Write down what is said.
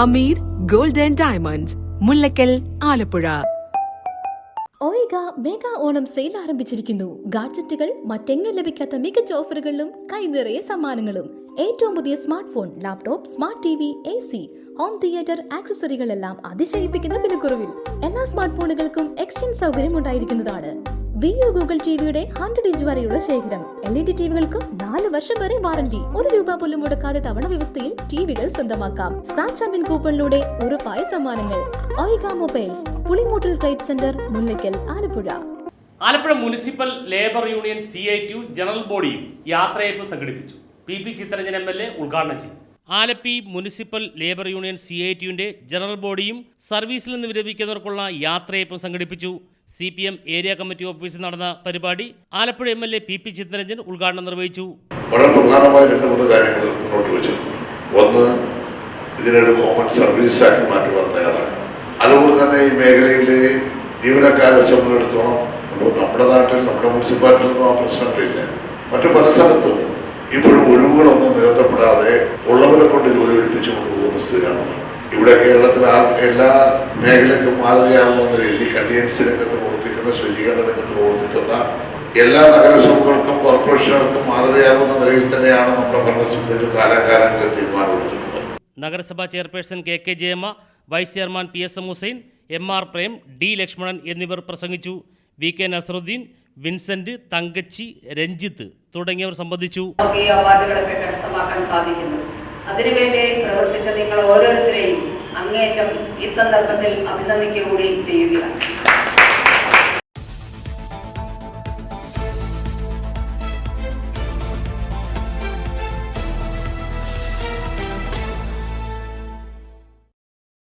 Hameed golden diamonds Mullakkal Alappuzha. ഓയിക mega Onam sale ആരംഭിച്ചിരിക്കുന്നു. ഗാഡ്ജറ്റുകൾ മറ്റെങ്ങും ലഭിക്കാത്ത മികച്ച ഓഫറുകളിലും കൈനിറയെ സമ്മാനങ്ങളും. ഏറ്റവും പുതിയ smart phone laptop smart T V A C home theatre ആക്സസറികളെല്ലാം അതിശയിപ്പിക്കുന്ന വിലക്കുറവിൽ എല്ലാ സ്മാർട്ട് ഫോണുകൾക്കും എക്സ്ചേഞ്ച് സൗകര്യം ഉണ്ടായിരിക്കുന്നതാണ്. വി യു ഗൂഗിൾ ടിവിയുടെ ഹൺഡ്രഡ് ഇഞ്ച് വരെയുള്ള ശേഖരം. എൽ ഇ ഡി ടിവികൾക്ക് നാല് വർഷം വരെ വാറന്റി. ഒരു രൂപ പോലും മുടക്കാതെ തവണ വ്യവസ്ഥയിൽ ടിവികൾ സ്വന്തമാക്കാം. സ്ക്രാച്ച് ആൻഡ് കൂപ്പണിലൂടെ ഉറപ്പായ സമ്മാനങ്ങൾ. ഓയിക mobiles Pulimoottil trade centre Mullakkal Alappuzha. Alappuzha municipal labour union C I T general ബോഡിയും യാത്രയപ്പ് സംഘടിപ്പിച്ചു. P P Chittaranjan M L A ഉദ്ഘാടനം ചെയ്തു. Alleppey municipal labour union C I ടിയുടെ ജനറൽ ബോഡിയും സർവീസിൽ നിന്ന് വിരമിക്കുന്നവർക്കുള്ള യാത്രയപ്പ് സംഘടിപ്പിച്ചു. C P M area committee ഓഫീസിൽ നടന്ന പരിപാടി Alappuzha M L A P P Chittaranjan ഉദ്ഘാടനം നിർവഹിച്ചു. വളരെ പ്രധാനമായ രണ്ട് മൂന്ന് കാര്യങ്ങൾ മുന്നോട്ട് വെച്ചു. ഒന്ന് ഇതിനൊരു കോമൺ സർവീസ് ആക്കി മാറ്റുവാൻ തയ്യാറാണ്. അതുകൊണ്ട് തന്നെ ഈ മേഖലയിലെ ജീവനക്കാരെ സംബന്ധിച്ചിടത്തോളം നമ്മുടെ നാട്ടിൽ നമ്മുടെ മുനിസിപ്പാലിറ്റിയിലൊന്നും ആ പ്രശ്നങ്ങളില്ല. മറ്റു പല സ്ഥലത്തും ഇപ്പോഴും ഒഴിവുകളൊന്നും നികത്തപ്പെടാതെ ഉള്ളവരെ കൊണ്ട് ജോലി എടുപ്പിച്ചു കൊണ്ടുപോകുന്ന സ്ഥിതിയാണ് ഇവിടെ കേരളത്തിൽ ആ എല്ലാ മേഖലക്കും മാതൃകയാകുന്ന നിലയിൽ കണ്ടിയൻസ് രംഗത്ത് പ്രവർത്തിക്കുന്ന ശുചീകരണ രംഗത്ത് പ്രവർത്തിക്കുന്ന എല്ലാ നഗരസഭകൾക്കും കോർപ്പറേഷനുകൾക്കും മാതൃകയാകുന്ന നിലയിൽ തന്നെയാണ് നമ്മുടെ ഭരണസമിതിയിൽ കാലാകാലങ്ങളിൽ തീരുമാനമെടുത്തിട്ടുള്ളത്. നഗരസഭാ chairperson K K Jayamma vice chairman P S M Hussain M R Prem D Lakshmanan എന്നിവർ പ്രസംഗിച്ചു. V K Nazaruddin Vincent Thankachi Ranjith തുടങ്ങിയവർ സംബന്ധിച്ചു. അവാർഡുകളൊക്കെ കരസ്ഥമാക്കാൻ സാധിക്കുന്നു. അതിനുവേണ്ടി പ്രവർത്തിച്ച നിങ്ങൾ ഓരോരുത്തരെയും അങ്ങേയറ്റം ഈ സന്ദർഭത്തിൽ അഭിനന്ദിക്കുകയും ചെയ്യുകയാണ്